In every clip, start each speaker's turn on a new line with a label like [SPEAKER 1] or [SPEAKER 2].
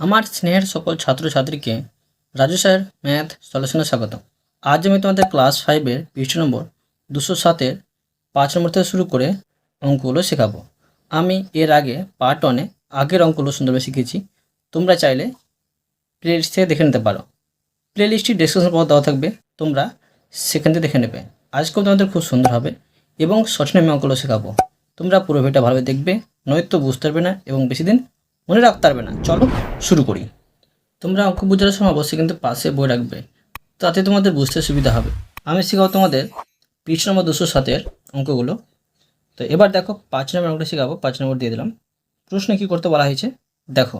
[SPEAKER 1] আমার স্নেহের সকল ছাত্রছাত্রীকে রাজু স্যার, ম্যাথ সলিউশনে স্বাগত। আজ আমি তোমাদের ক্লাস ফাইভের পৃষ্ঠ নম্বর দুশো সাতের পাঁচ নম্বর থেকে শুরু করে অঙ্কগুলো শেখাবো। আমি এর আগে পার্ট ওয়ানে আগের অঙ্কগুলো সুন্দরভাবে শিখেছি। তোমরা চাইলে প্লেলিস্ট থেকে দেখে নিতে পারো। প্লেলিস্টটি ডিসক্রিপশন বক্স দেওয়া থাকবে। তোমরা সেখান থেকে দেখে নেবে। আজকেও তোমাদের খুব সুন্দর হবে এবং সঠিক আমি অঙ্কগুলো শেখাবো। তোমরা পুরো ভিডিওটা ভালোভাবে দেখবে, নয়তো বুঝতে পারবে না এবং বেশি দিন মনে রাখতে পারবে না। চলো শুরু করি। তোমরা অঙ্ক বোঝার সময় অবশ্যই কিন্তু পাশে বই রাখবে। তাতে তোমাদের বুঝতে সুবিধা হবে। আমি শেখাবো তোমাদের পৃষ্ঠ নম্বর দুশো সাতের অঙ্কগুলো। তো এবার দেখো পাঁচ নম্বর অঙ্কটা শেখাবো। পাঁচ নম্বর দিয়ে দিলাম। প্রশ্নে কী করতে বলা হয়েছে? দেখো।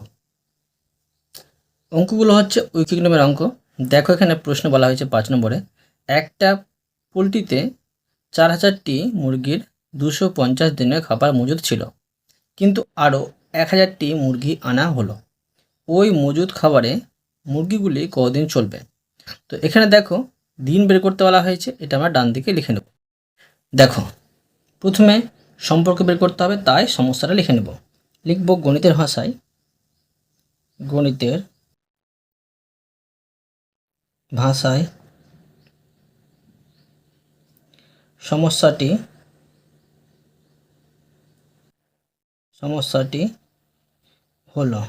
[SPEAKER 1] অঙ্কগুলো হচ্ছে ঐকিক নম্বরের অঙ্ক। দেখো এখানে প্রশ্ন বলা হয়েছে পাঁচ নম্বরে। একটা পোলট্রিতে চার হাজারটি মুরগির দুশো পঞ্চাশ দিনের খাবার মজুদ ছিল। কিন্তু আরও এক হাজারটি মুরগি আনা হলো। ওই মজুদ খাবারে মুরগিগুলি কদিন চলবে? তো এখানে দেখো, দিন বের করতে বলা হয়েছে, এটা আমরা ডান দিকে লিখে নেব। দেখো, প্রথমে সম্পর্ক বের করতে হবে, তাই সমস্যাটা লিখে নেব। লিখব গণিতের ভাষায় গণিতের ভাষায় সমস্যাটি সমস্যাটি হলো।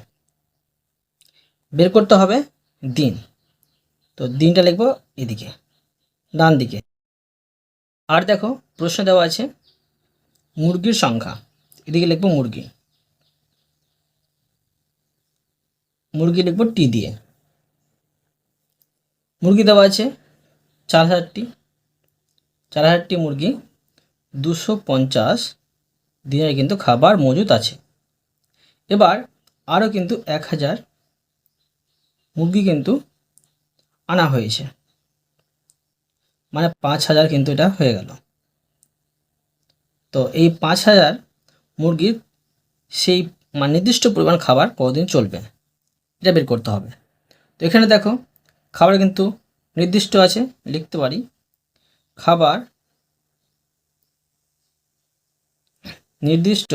[SPEAKER 1] বের করতে হবে দিন। তো দিনটা লিখব এদিকে, ডান দিকে। আর দেখো, প্রশ্ন দেওয়া আছে, মুরগির সংখ্যা। এদিকে লিখব মুরগি। মুরগি লিখব টি দিয়ে। মুরগি দেওয়া আছে চার হাজারটি। চার হাজারটি মুরগি, দুশো পঞ্চাশ দিনের কিন্তু খাবার মজুদ আছে। এবার আরও কিন্তু এক হাজার মুরগি কিন্তু আনা হয়েছে। মানে পাঁচ হাজার কিন্তু এটা হয়ে গেল। তো এই পাঁচ হাজার মুরগির সেই মানে নির্দিষ্ট পরিমাণ খাবার কতদিন চলবে এটা বের করতে হবে। তো এখানে দেখো, খাবার কিন্তু নির্দিষ্ট আছে, লিখতে পারি। খাবার নির্দিষ্ট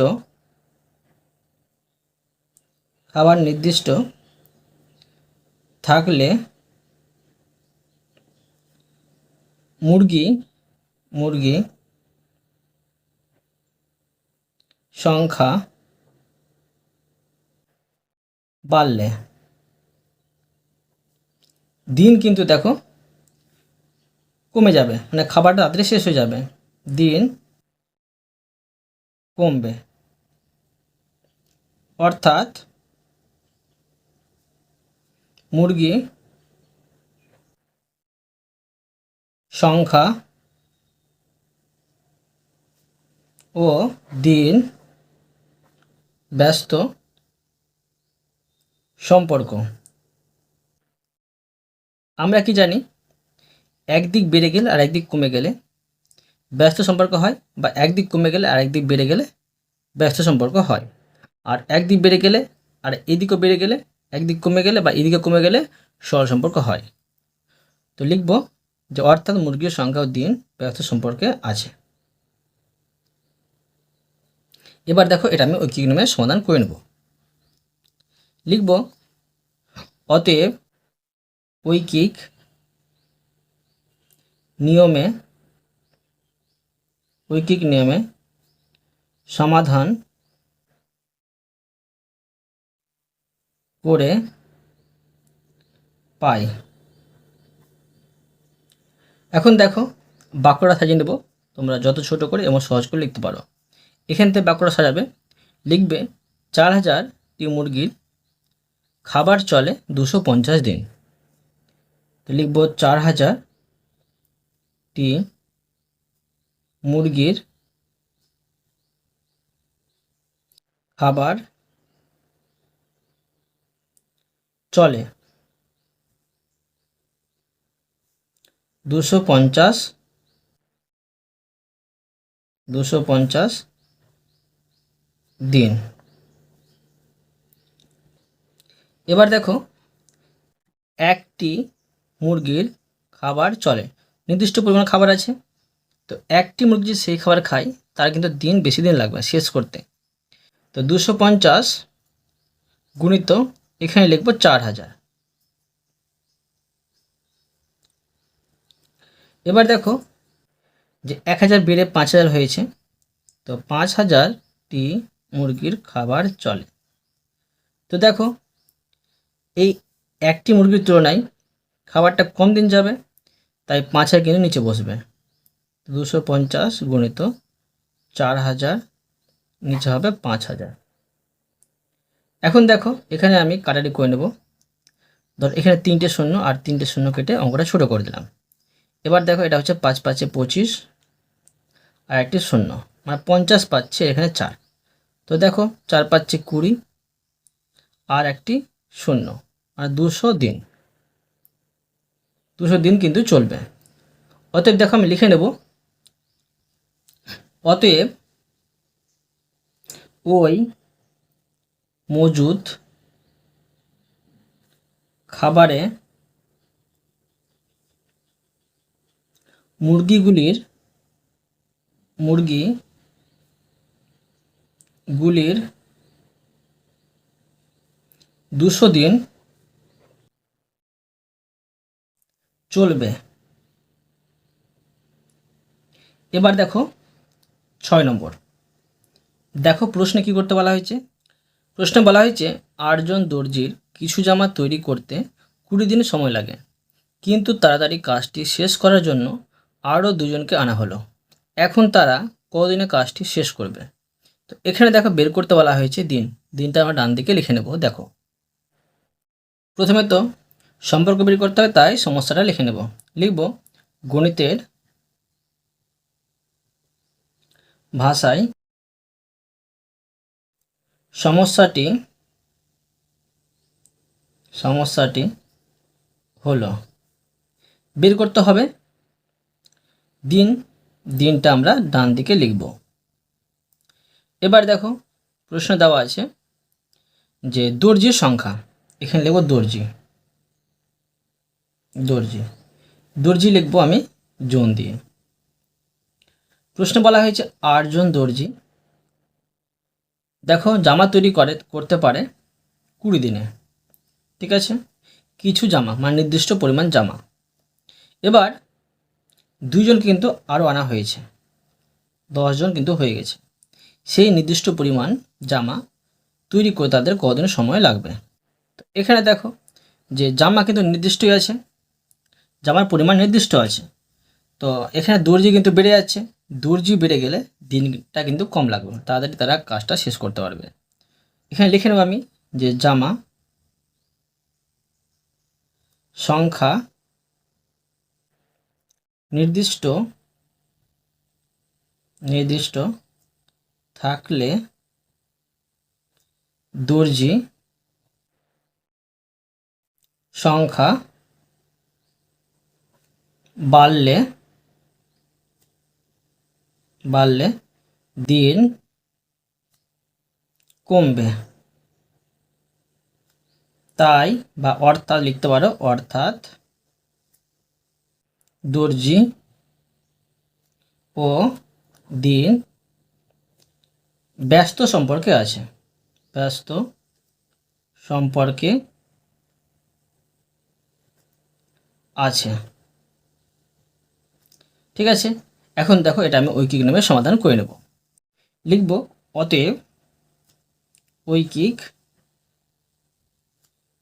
[SPEAKER 1] খাবার নির্দিষ্ট থাকলে মুরগি মুরগি সংখ্যা বাড়লে। দিন কিন্তু দেখো কমে যাবে মানে খাবারটা তাড়াতাড়ি শেষ হয়ে যাবে। দিন কমবে। অর্থাৎ মুরগি সংখ্যা ও দিন ব্যস্ত সম্পর্ক। আমরা কি জানি? একদিক বেড়ে গেলে আর একদিক কমে গেলে ব্যস্ত সম্পর্ক হয় বা একদিক কমে গেলে আর একদিক বেড়ে গেলে ব্যস্ত সম্পর্ক হয়। আর একদিক বেড়ে গেলে আর এদিকেও বেড়ে গেলে, একদিক কমে গেলে বা এদিকে কমে গেলে সরল সম্পর্ক হয়। তো লিখব যে অর্থাৎ মুরগির সংখ্যা দিন ব্যস্ত সম্পর্কে আছে। এবার দেখো এটা আমি ঐকিক নিয়মের সমাধান করে নেব। লিখব, অতএব ঐকিক নিয়মে ঐকিক নিয়মে সমাধান করে পাই। এখন দেখো বাক্যটা সাজিয়ে নেব। তোমরা যত ছোট করে এবং সহজ করে লিখতে পারো। এখান থেকে বাক্যটা সাজাবে। লিখবে, চার হাজারটি মুরগির খাবার চলে দুশো পঞ্চাশ দিন। তো লিখব চার হাজারটি মুরগির খাবার চলে। দুশো পঞ্চাশ দুশো পঞ্চাশ দিন। এবার দেখো, একটি মুরগির খাবার চলে। নির্দিষ্ট পরিমাণ খাবার আছে। তো একটি মুরগি যদি সেই খাবার খায়, তার কিন্তু দিন বেশি দিন লাগবে শেষ করতে। তো দুশো পঞ্চাশ গুণিত এখানে লিখব চার হাজার। এবার দেখো যে এক হাজার বেড়ে পাঁচ হাজার হয়েছে, তো পাঁচ হাজারটি মুরগির খাবার চলে। তো দেখো এই একটি মুরগির তুলনায় খাবারটা কম দিন যাবে, তাই পাঁচ হাজার কিন্তু নিচে বসবে। দুশো পঞ্চাশ গুণিত চার হাজার, নিচে হবে পাঁচ হাজার। এখন দেখো, এখানে আমি কাটারি করে নেব। ধর, এখানে তিনটে শূন্য আর তিনটে শূন্য কেটে অঙ্কটা ছোটো করে দিলাম। এবার দেখো, এটা হচ্ছে পাঁচ পাঁচে পঁচিশ আর একটি শূন্য। মানে পঞ্চাশ পাচ্ছে এখানে চার। তো দেখো, চার পাচ্ছে কুড়ি আর একটি শূন্য। আর দুশো দিন। দুশো দিন কিন্তু চলবে। অতএব দেখো, আমি লিখে নেব অতএব ওই মজুদ খাবারে মুরগিগুলির মুরগি গুলির দুশো দিন চলবে। এবার দেখো ছয় নম্বর। দেখো প্রশ্নে কি করতে বলা হয়েছে? প্রশ্নে বলা হয়েছে, আটজন দর্জির কিছু জামা তৈরি করতে কুড়ি দিন সময় লাগে। কিন্তু তাড়াতাড়ি কাজটি শেষ করার জন্য আরও দুজনকে আনা হলো। এখন তারা কদিনে কাজটি শেষ করবে? তো এখানে দেখো বের করতে বলা হয়েছে দিন। দিনটা আমরা ডান দিকে লিখে নেব, দেখো। প্রথমে তো সম্পর্ক বের করতে হবে, তাই সমস্যাটা লিখে নেব। লিখব গণিতের ভাষায় সমস্যাটি সমস্যাটি হলো, বের করতে হবে। দিন, দিনটা আমরা ডান দিকে লিখব। এবার দেখো, প্রশ্ন দেওয়া আছে যে দর্জির সংখ্যা, এখানে লিখব দর্জি। দর্জি। দর্জি লিখব আমি জোন দিয়ে। প্রশ্ন বলা হয়েছে আটজন দর্জি দেখো জামা তৈরি করে, করতে পারে কুড়ি দিনে। ঠিক আছে? কিছু জামা মানে নির্দিষ্ট পরিমাণ জামা। এবার দুইজন কিন্তু আরও আনা হয়েছে। দশজন কিন্তু হয়ে গেছে। সেই নির্দিষ্ট পরিমাণ জামা তৈরি করে তাদের কদিন সময় লাগবে? তো এখানে দেখো যে জামা কিন্তু নির্দিষ্টই আছে, জামার পরিমাণ নির্দিষ্ট আছে। তো এখানে দর্জি কিন্তু বেড়ে যাচ্ছে। দর্জি বেড়ে গেলে দিনটা কিন্তু কম লাগবে। তাড়াতাড়ি তারা কাজটা শেষ করতে পারবে। এখানে লিখে নেব আমি যে জামা সংখ্যা নির্দিষ্ট নির্দিষ্ট থাকলে দর্জি সংখ্যা বাড়লে বাড়লে দিন কমবে। তাই বা অর্থাৎ লিখতে পারো, অর্থাৎ দর্জি ও দিন ব্যস্ত সম্পর্কে আছে। ব্যস্ত সম্পর্কে আছে। ঠিক আছে? এখন দেখো এটা আমি ঐকিক নামে সমাধান করে নেব। লিখব, অতএব ঐকিক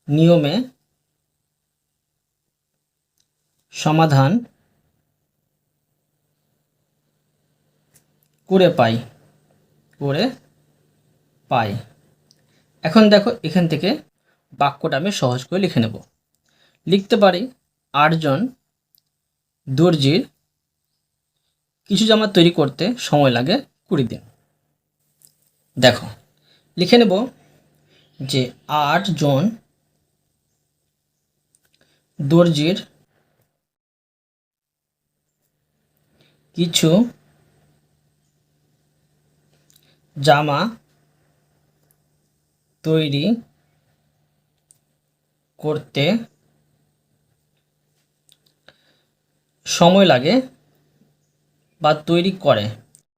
[SPEAKER 1] নিয়মে সমাধান করে পাই করে পাই। এখন দেখো এখান থেকে বাক্যটা আমি সহজ করে লিখে নেব। লিখতে পারি, আটজন দর্জির কিছু জামা তৈরি করতে সময় লাগে কুড়ি দিন। দেখো, লিখে নেব যে আট জন দর্জির কিছু জামা তৈরি করতে সময় লাগে বা তৈরি করে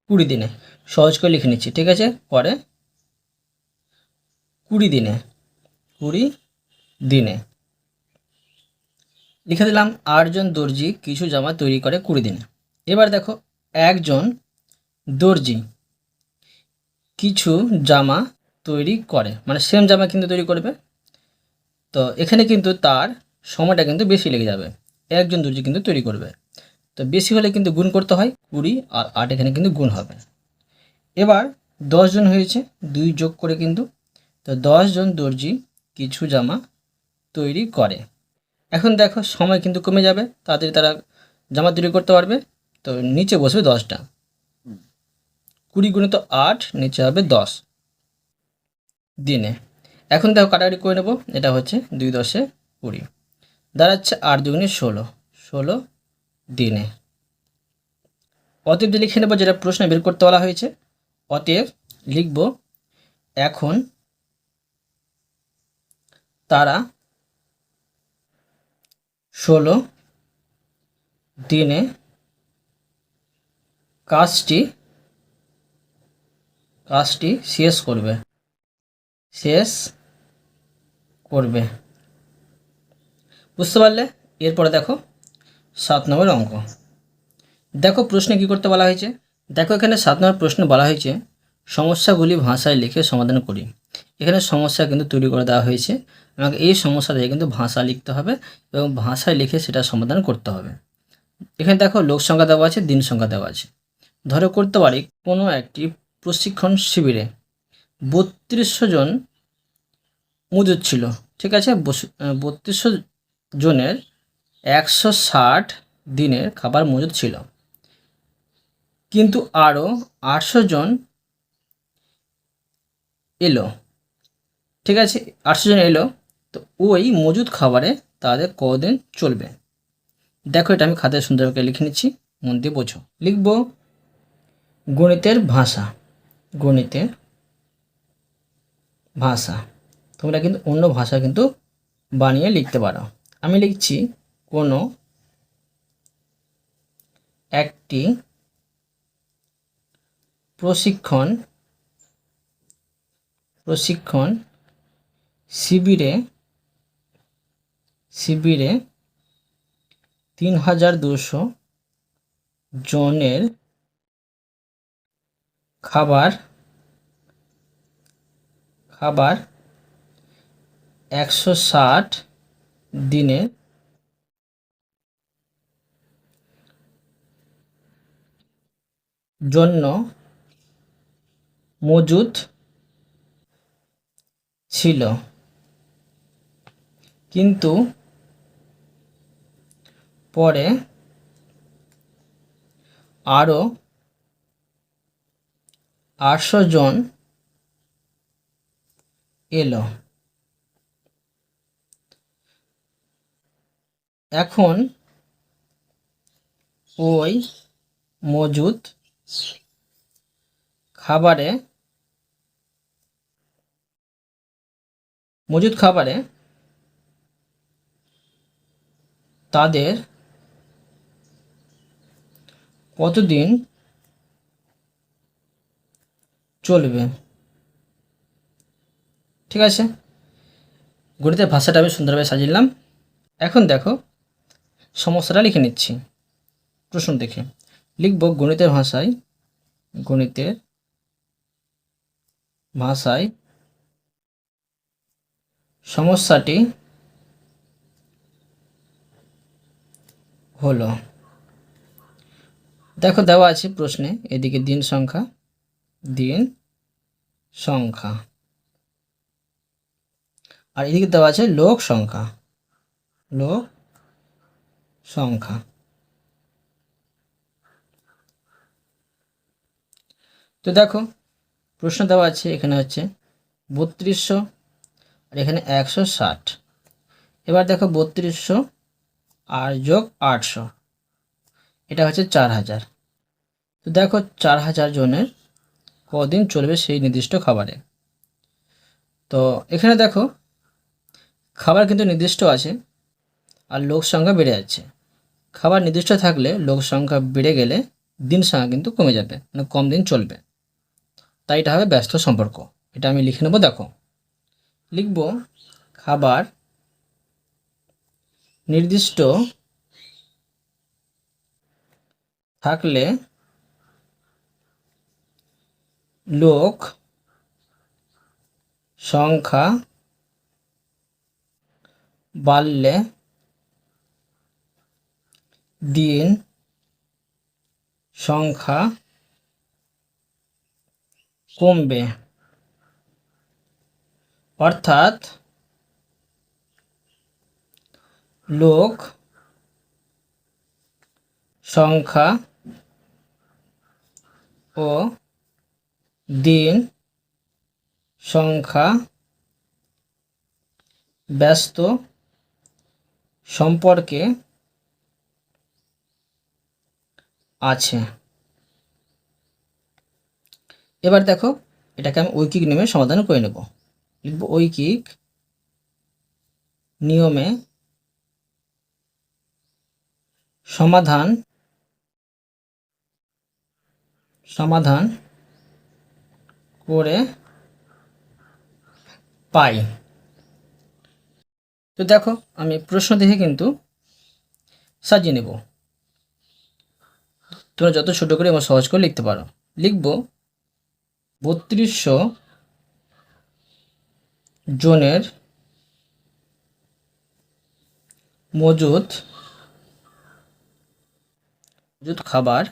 [SPEAKER 1] কুড়ি দিনে। সহজ করে লিখে নিচ্ছি, ঠিক আছে? করে কুড়ি দিনে কুড়ি দিনে। লিখে দিলাম, আটজন দর্জি কিছু জামা তৈরি করে কুড়ি দিনে। এবার দেখো, একজন দর্জি কিছু জামা তৈরি করে মানে সেম জামা কিন্তু তৈরি করবে। তো এখানে কিন্তু তার সময়টা কিন্তু বেশি লেগে যাবে। একজন দর্জি কিন্তু তৈরি করবে। তো বেশি হলে কিন্তু গুণ করতে হয় কুড়ি আর আট এখানে কিন্তু গুণ হবে। এবার দশজন হয়েছে, দুই যোগ করে কিন্তু, তো দশজন দর্জি কিছু জামা তৈরি করে। এখন দেখো সময় কিন্তু কমে যাবে, তাড়াতাড়ি তারা জামা তৈরি করতে পারবে, তো নিচে বসবে দশটা। কুড়ি গুণে তো আট, নিচে হবে দশ দিনে। এখন দেখো কাটাকাটি করে নেব, এটা হচ্ছে দুই দশে কুড়ি। দাঁড়াচ্ছে আট দুগুণে ষোলো ষোলো দিনে। অতএব যে লিখে নেব যেটা প্রশ্ন বের করতে বলা হয়েছে, অতএব লিখব, এখন তারা ষোলো দিনে কাজটি কাজটি শেষ করবে শেষ করবে। বুঝতে পারলে? এরপরে দেখো। সাত নম্বর অঙ্ক। দেখো প্রশ্নে কী করতে বলা হয়েছে? দেখো এখানে সাত নম্বর প্রশ্ন বলা হয়েছে, সমস্যাগুলি ভাষায় লিখে সমাধান করি। এখানে সমস্যা কিন্তু তৈরি করে দেওয়া হয়েছে আমাকে এই সমস্যা থেকে কিন্তু ভাষা লিখতে হবে এবং ভাষায় লিখে সেটা সমাধান করতে হবে। এখানে দেখো লোক সংখ্যা দেওয়া আছে, দিন সংখ্যা দেওয়া আছে। ধরো করতে পারি কোনো একটি প্রশিক্ষণ শিবিরে বত্রিশশো জন মজুদ ছিল, ঠিক আছে? বত্রিশশো জনের একশো ষাট দিনের খাবার মজুদ ছিল। কিন্তু আরও আটশো জন এলো। ঠিক আছে, আটশো জন এলো। তো ওই মজুদ খাবারে তাদের কদিন চলবে? দেখো এটা আমি খাতায় সুন্দর করে লিখে নিচ্ছি, মন দিয়ে বোঝো। লিখব গণিতের ভাষা গণিতের ভাষা। তোমরা কিন্তু অন্য ভাষা কিন্তু বানিয়ে লিখতে পারো। আমি লিখছি কোনো একটি প্রশিক্ষণ প্রশিক্ষণ শিবিরে শিবিরে তিন হাজার দুশো জনের খাবার খাবার একশো ষাট দিনের জন্য মজুদ ছিল। কিন্তু পরে আরও আটশো জন এলো। এখন ওই মজুদ খাবারে, মজুদ খাবারে তাদের কতদিন চলবে? ঠিক আছে? গণিতের ভাষাটা আমি সুন্দরভাবে সাজিলাম এখন দেখো, সমস্যাটা লিখে নিচ্ছি। প্রশ্ন দেখে। লিখব গণিতের ভাষায় গণিতের ভাষায় সমস্যাটি হলো, দেখো দেওয়া আছে প্রশ্নে, এদিকে দিন সংখ্যা দিন সংখ্যা, আর এদিকে দেওয়া আছে লোক সংখ্যা লোক সংখ্যা। তো দেখো, প্রশ্ন দেওয়া আছে, এখানে হচ্ছে বত্রিশশো আর এখানে একশো ষাট। এবার দেখো বত্রিশশো আর যোগ আটশো, এটা হচ্ছে চার হাজার। তো দেখো চার হাজার জনের কদিন চলবে সেই নির্দিষ্ট খাবারে। তো এখানে দেখো, খাবার কিন্তু নির্দিষ্ট আছে আর লোক সংখ্যা বেড়ে যাচ্ছে। খাবার নির্দিষ্ট থাকলে লোক সংখ্যা বেড়ে গেলে দিন সংখ্যা কিন্তু কমে যাবে মানে কম দিন চলবে। তাই এটা হবে ব্যস্ত সম্পর্ক। এটা আমি লিখে নেব, দেখো। লিখব খাবার নির্দিষ্ট থাকলে লোক সংখ্যা বাড়লে দিন সংখ্যা কমবে। অর্থাৎ লোক সংখ্যা ও দিন সংখ্যা ব্যস্ত সম্পর্কে আছে। এবার দেখো, এটাকে আমি ঐকিক নিয়মে সমাধান করে নেব। লিখব ঐকিক নিয়মে সমাধান সমাধান করে পাই। তো দেখো, আমি প্রশ্ন দেখে কিন্তু সাজিয়ে নেব। তোমরা যত ছোট করে এবং সহজ করে লিখতে পারো। লিখব বত্রিশশো জনের মজুদ মজুদ খাবার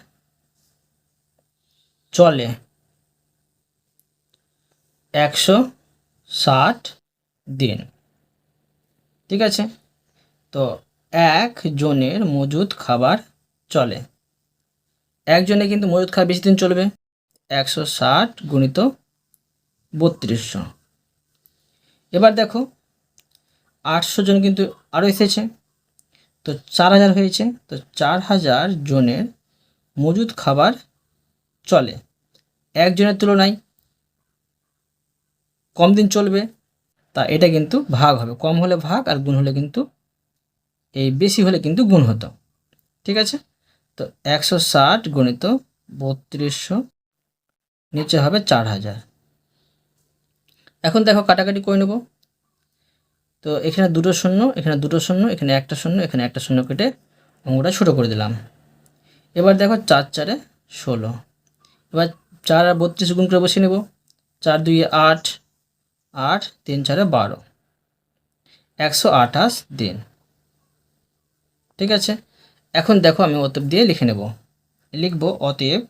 [SPEAKER 1] চলে একশো ষাট দিন। ঠিক আছে? তো এক জনের মজুদ খাবার চলে। একজনে কিন্তু মজুদ খাবার বেশি দিন চলবে। একশো ষাট গুণিত বত্রিশশো। এবার দেখো, আটশো জন কিন্তু আরও এসেছে। তো চার হাজার হয়েছে, তো চার হাজার জনের মজুদ খাবার চলে। একজনের তুলনায় কম দিন চলবে, তা এটা কিন্তু ভাগ হবে। কম হলে ভাগ আর গুণ হলে কিন্তু এই বেশি হলে কিন্তু গুণ হতো। ঠিক আছে? তো একশো ষাট গণিত বত্রিশশো নিচে হবে চার হাজার। এখন দেখো কাটাকাটি করে নেব। তো এখানে দুটো শূন্য, এখানে দুটো শূন্য, এখানে একটা শূন্য, এখানে একটা শূন্য কেটে অঙ্কটা ছোটো করে দিলাম। এবার দেখো চার চারে ষোলো। এবার চার আর বত্রিশ গুণ করে বসিয়ে নেব। চার দুই আট আট তিন চারে বারো। একশো আঠাশ দিন। ঠিক আছে? এখন দেখো আমি অতএব দিয়ে লিখে নেব। লিখব অতএব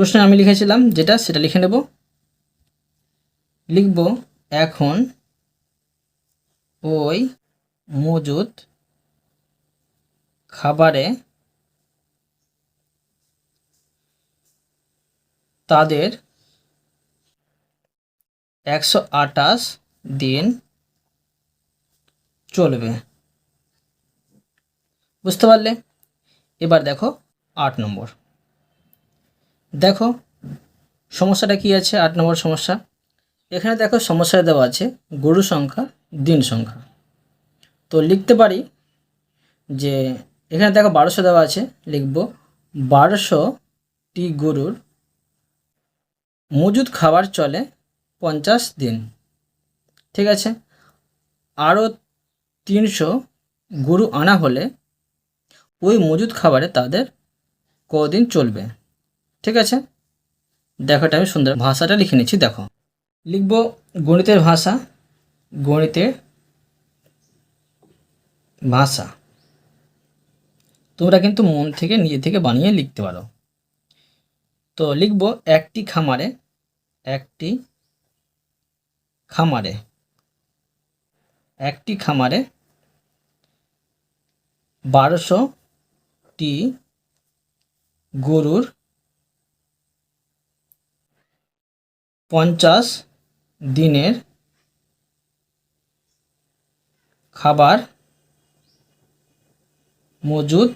[SPEAKER 1] প্রশ্নে আমি লিখেছিলাম, যেটা সেটা লিখে নেব। লিখব এখন ওই মজুদ খাবারে তাদের একশো আটাশ দিন চলবে। বুঝতে পারলে? এবার দেখো আট নম্বর। দেখো, সমস্যাটা কি আছে? আট নম্বর সমস্যা। এখানে দেখো, সমস্যায় দেওয়া আছে গরু সংখ্যা, দিন সংখ্যা। তো লিখতে পারি যে, এখানে দেখো বারোশো দেওয়া আছে, লিখব, বারোশো টি গরুর মজুদ খাবার চলে পঞ্চাশ দিন। ঠিক আছে? আরও তিনশো গরু আনা হলে ওই মজুদ খাবারে তাদের কদিন চলবে? ঠিক আছে? দেখো এটা আমি সুন্দর ভাষাটা লিখে নিচ্ছি, দেখো। লিখব গণিতের ভাষা গণিতের ভাষা। তোমরা কিন্তু মন থেকে, নিজে থেকে বানিয়ে লিখতে পারো। তো লিখব একটি খামারে একটি খামারে একটি খামারে বারোশোটি গরুর পঞ্চাশ দিনের খাবার মজুদ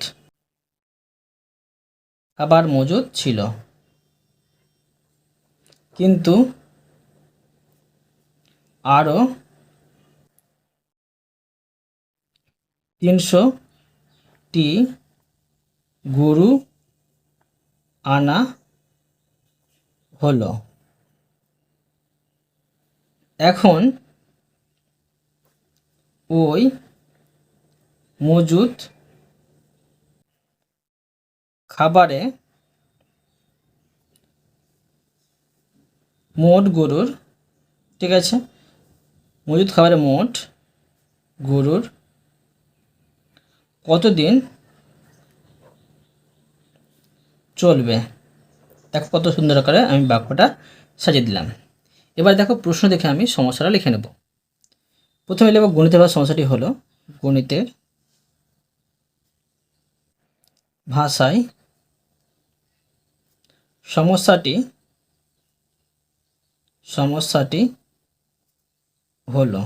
[SPEAKER 1] খাবার মজুদ ছিল। কিন্তু আরও তিনশোটি গরু আনা হলো। এখন ওই মজুদ খাবারে মোট গরুর, ঠিক আছে? মজুদ খাবারে মোট গরুর কতদিন চলবে? দেখো কত সুন্দর করে আমি বাক্যটা সাজিয়ে দিলাম। এবার দেখো প্রশ্ন দেখে আমি সমস্যাটা লিখে নেব। প্রথমে লিখব গণিতের ভাষা, সমস্যাটি হলো গণিতের ভাষায় সমস্যাটি সমস্যাটি হলো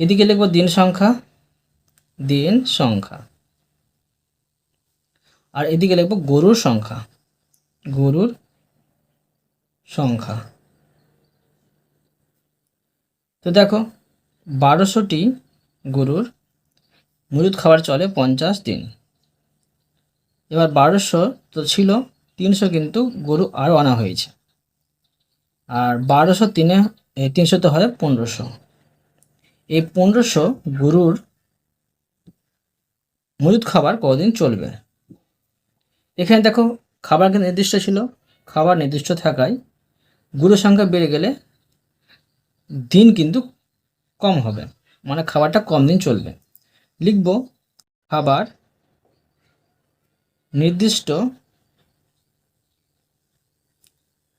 [SPEAKER 1] এদিকে লিখব দিন সংখ্যা দিন সংখ্যা। আর এদিকে লিখব গরুর সংখ্যা, গরুর সংখ্যা। তো দেখো, বারোশোটি গরুর মজুদ খাবার চলে পঞ্চাশ দিন। এবার বারোশো তো ছিল, তিনশো কিন্তু গরু আরও আনা হয়েছে। আর বারোশো তিনে তিনশো তো হয় পনেরোশো। এই পনেরোশো গরুর মজুদ খাবার কদিন চলবে? এখানে দেখো, খাবার নির্দিষ্ট ছিল, খাবার নির্দিষ্ট থাকায় গরুর সংখ্যা বেড়ে গেলে দিন কিন্তু কম হবে। মানে খাবারটা কম দিন চলবে। লিখব খাবার নির্দিষ্ট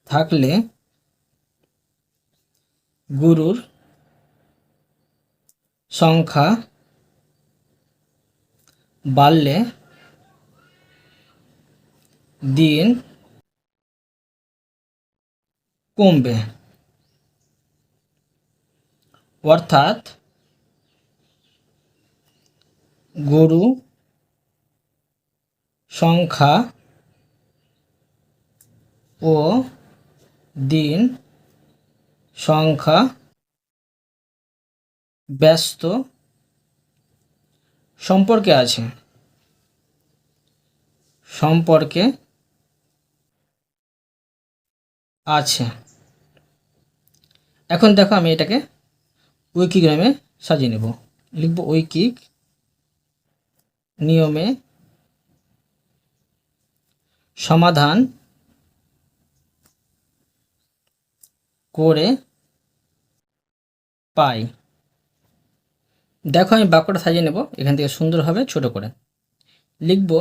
[SPEAKER 1] থাকলে গুরুর সংখ্যা বাড়লে দিন কমবে। অর্থাৎ গরু সংখ্যা ও দিন সংখ্যা ব্যস্ত সম্পর্কে আছে। সম্পর্কে আছে। এখন দেখো আমি এটাকে উইকিগ্রামে সাজিয়ে নেব। লিখব ঐকিক নিয়মে সমাধান করে পাই। দেখো আমি বাক্যটা সাজিয়ে নেব, এখান থেকে সুন্দরভাবে ছোট করে। লিখব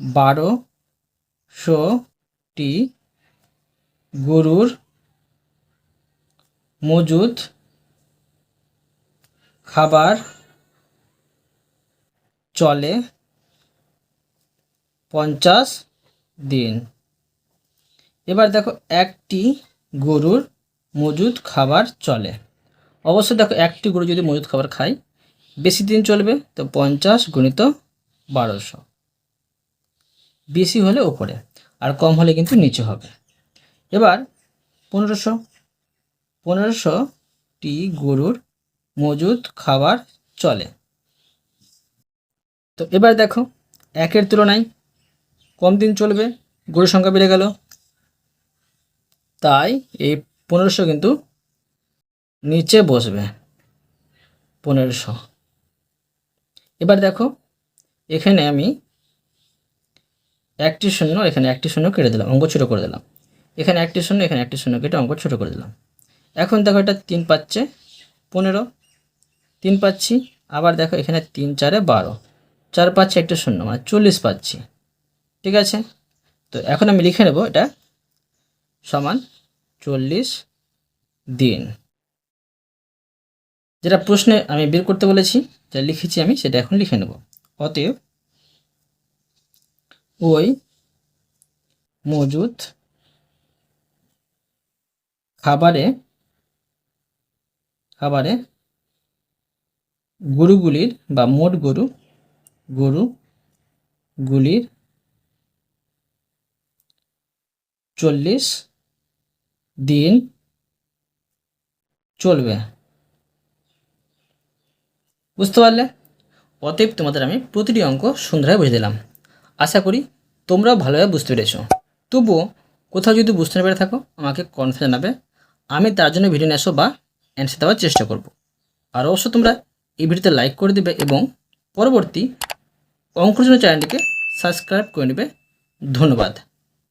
[SPEAKER 1] বারো শোটি গরুর মজুদ, খাবার চলে পঞ্চাশ দিন। এবার দেখো একটি গরুর মজুদ খাবার চলে। অবশ্য দেখো একটি গরু যদি মজুদ খাবার খায়, বেশি দিন চলবে তো পঞ্চাশ গুণিত বারোশো। বেশি হলে ওপরে, আর কম হলে কিন্তু নিচে হবে। এবার পনেরোশো পনেরোশোটি গরুর মজুদ খাবার চলে। তো এবার দেখো, একের তুলনায় কম দিন চলবে, গরুর সংখ্যা বেড়ে গেল। তাই এই পনেরোশো কিন্তু নিচে বসবে, পনেরোশো। এবার দেখো, এখানে আমি একটি শূন্য, এখানে একটি শূন্য কেটে দিলাম, অঙ্ক ছোটো করে দিলাম। এখানে একটি শূন্য, এখানে একটি শূন্য কেটে অঙ্ক ছোটো করে দিলাম। এখন দেখো এটা তিন পাচ্ছে পনেরো, তিন পাচ্ছি, আবার দেখো এখানে তিন, চারে বারো। চার পাচ্ছে একটা শূন্য মানে চল্লিশ পাচ্ছি। ঠিক আছে? তো এখন আমি লিখে নেব এটা সমান চল্লিশ দিন। যেটা প্রশ্নে আমি বের করতে বলেছি, যা লিখেছি আমি, সেটা এখন লিখে নেব। অতএব ওই মজুদ খাবারে খাবারে গরুগুলির বা মোট গরু গরুগুলির চল্লিশ দিন চলবে। বুঝতে পারলে? অতএব তোমাদের আমি প্রতিটি অঙ্ক সুন্দরভাবে বুঝে দিলাম। আশা করি তোমরাও ভালোভাবে বুঝতে পেরেছ। তবুও কোথাও যদি বুঝতে না পেরে থাকো, আমাকে কনফারেন্স জানাবে। আমি তার জন্য ভিডিও নিয়ে আসব বা অ্যান্সার দেওয়ার চেষ্টা করব। আর অবশ্য তোমরা এই ভিডিওতে লাইক করে দেবে এবং পরবর্তী অঙ্কর জন্য চ্যানেলটিকে সাবস্ক্রাইব করে নেবে। ধন্যবাদ।